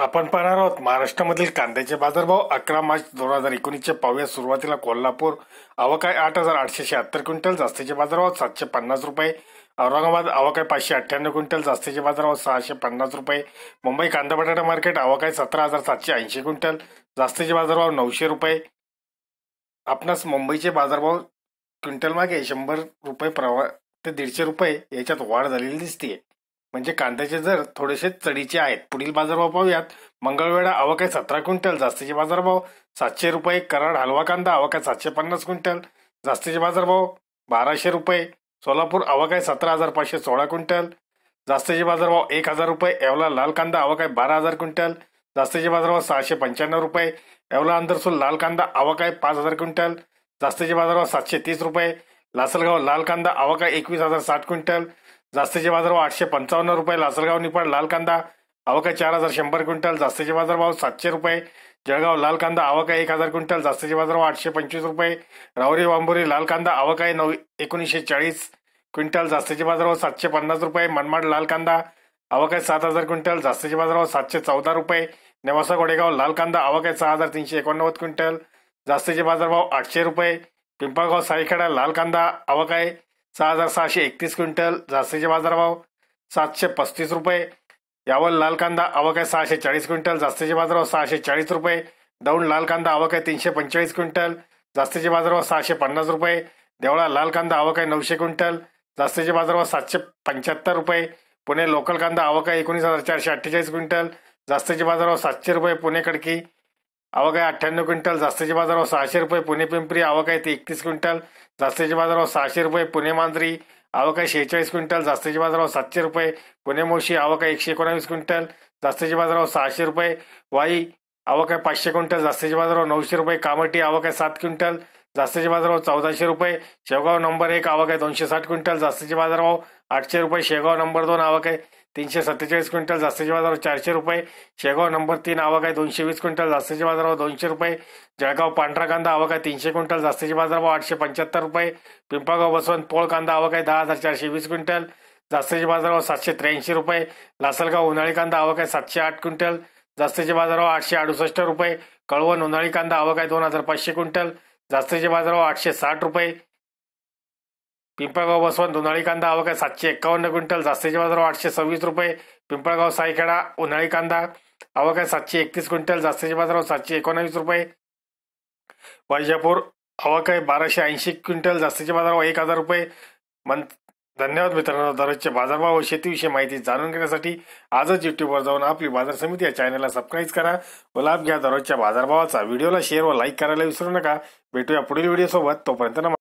आपण पाहणार आहोत महाराष्ट्रामधील कांद्याचे बाजारभाव अकरा मार्च दोन हजार एकोणीसच्या पावया सुरुवातीला कोल्हापूर अवकाय आठ हजार आठशे शहात्तर क्विंटल जास्तीचे बाजारभाव सातशे पन्नास रुपये औरंगाबाद अवकाय पाचशे अठ्ठ्याण्णव क्विंटल जास्तीचे बाजारभाव सहाशे पन्नास रुपये मुंबई कांदा बटाटा मार्केट अवकाय सतरा हजार सातशे ऐंशी क्विंटल जास्तीचे बाजारभाव नऊशे रुपये. आपणास मुंबईचे बाजारभाव क्विंटल मागे शंभर रुपये प्रवा ते दीडशे रुपये याच्यात वाढ झालेली दिसते म्हणजे कांद्याचे दर थोडेसे चढीचे आहेत पुढील बाजारभाव पाहूयात. मंगळवेढा अवकाय सतरा क्विंटल जास्तीचे बाजारभाव सातशे रुपये कराड हलवा कांदा अवकाय सातशे पन्नास क्विंटल जास्तीचे बाजारभाव बाराशे रुपये सोलापूर अवकाय सतरा हजार पाचशे सोळा क्विंटल जास्तीचे बाजारभाव एक हजार रुपये एवला लाल कांदा अवकाय बारा हजार क्विंटल जास्तीचे बाजारभाव सहाशे पंच्याण्णव रुपये एवला अंदरसूल लाल कांदा अवकाय पाच हजार क्विंटल जास्तीचे बाजारभाव सातशे तीस रुपये लासलगाव लाल कांदा अवकाय एकवीस हजार साठ क्विंटल जास्तीचे बाजारभाव आठशे पंचावन्न रुपये लासलगाव निपाड लाल कांदा आवका चार हजार शंभर क्विंटल जास्तीचे बाजारभाव सातशे रुपये जळगाव लाल कांदा आवका एक हजार क्विंटल जास्तीचे बाजारभाव आठशे पंचवीस रुपये रावरी वांबोरी लाल कांदा अवकाय नऊ एकोणीसशे चाळीस क्विंटल जास्तीचे बाजारभाव सातशे पन्नास रुपये मनमाड लाल कांदा अवकाय सात हजार क्विंटल जास्तीचे बाजारभाव सातशे चौदा रुपये नेवासा गोडेगाव लाल कांदा अवकाय सहा हजार तीनशे एकोणनव्वद क्विंटल जास्तीचे बाजारभाव आठशे रुपये पिंपळगाव साईखेडा लाल कांदा अवकाय सहा हजार सहाशे एकतीस क्विंटल जास्तीचे बाजारभाव सातशे पस्तीस रुपये. यावल लाल कांदा अवकाय सहाशे चाळीस क्विंटल जास्तीचे बाजारभाव सहाशे चाळीस रुपये. दौंड लाल कांदा अवकाय तीनशे पंचेचाळीस क्विंटल जास्तीचे बाजारभाव सहाशे पन्नास रुपये. देवळा लाल कांदा अवकाय नऊशे क्विंटल जास्तीचे बाजारभाव सातशे पंच्याहत्तर रुपये. पुणे लोकल कांदा अवकाय एकोणीस हजार चारशे अठ्ठेचाळीस क्विंटल जास्तीचे बाजारभाव सातशे रुपये. पुणे आवक आहे अठ्ठ्याण्णव क्विंटल जास्तीचे बाजारभाव सहाशे रुपये पुणे पिंपरी आवक आहे ते एकतीस क्विंटल जास्तीचे बाजारभाव सहाशे रुपये पुणे मांजरी आहे शेहेचाळीस क्विंटल जास्तीचे बाजारभाव सातशे रुपये पुणे मोशी आवक आहे एकशे एकोणावीस क्विंटल जास्तीचे बाजारभाव सहाशे रुपये वाई आवक आहे पाचशे क्विंटल जास्तीचे बाजारभाव नऊशे रुपये कामटी आहे सात क्विंटल जास्तीचे बाजारभाव चौदाशे रुपये शेवगाव नंबर एक अवकाय दोनशे साठ क्विंटल जास्तीचे बाजारभाव आठशे रुपये शेगाव नंबर दोन आवक आहे तीनशे सत्तेचाळीस क्विंटल जास्तीच्या बाजारावर चारशे रुपये. शेगाव नंबर तीन आवक आहे दोनशे वीस क्विंटल जास्तीच्या बाजारावर दोनशे रुपये. जळगाव पांढरा कांदा आवक आहे तीनशे क्विंटल जास्तीच्या बाजारावर आठशे पंच्याहत्तर रुपये. पिंपळगाव बसवंत पोळ कांदा आवक आहे दहा हजार चारशे वीस क्विंटल जास्तीच्या बाजारावर सातशे त्र्याऐंशी रुपये. लासलगाव उन्हाळी कांदा आवक आहे सातशे आठ क्विंटल जास्तीच्या बाजारावर आठशे अडुसष्ट रुपये. कळवण उन्हाळी कांदा आवक आहे दोन हजार पाचशे क्विंटल जास्तीच्या बाजारावर आठशे साठ रुपये. पिंपळगाव बसवंत उन्हाळी कांदा अवकाय सातशे एक्कावन्न क्विंटल. जास्तीचे बाजार आठशे सव्वीस रुपये. पिंपळगाव सायखेडा उन्हाळी कांदा अवकाय सातशे एकतीस क्विंटल. जास्तीचे बाजारावर सातशे एकोणावीस रुपये. वैजापूर अवकाय बाराशे ऐंशी क्विंटल. जास्तीचे बाजारावर एक हजार रुपये. मन धन्यवाद मित्रांनो. दररोजचे बाजारभाव व शेतीविषयी माहिती जाणून घेण्यासाठी आजच युट्यूबवर जाऊन आपली बाजार समिती या चॅनलला सबस्क्राईब करा व लाभ घ्या. दररोजच्या बाजारभावाचा. व्हिडिओला शेअर व लाईक करायला विसरू नका. भेटूया पुढील व्हिडिओ सोबत. तोपर्यंत नमस्कार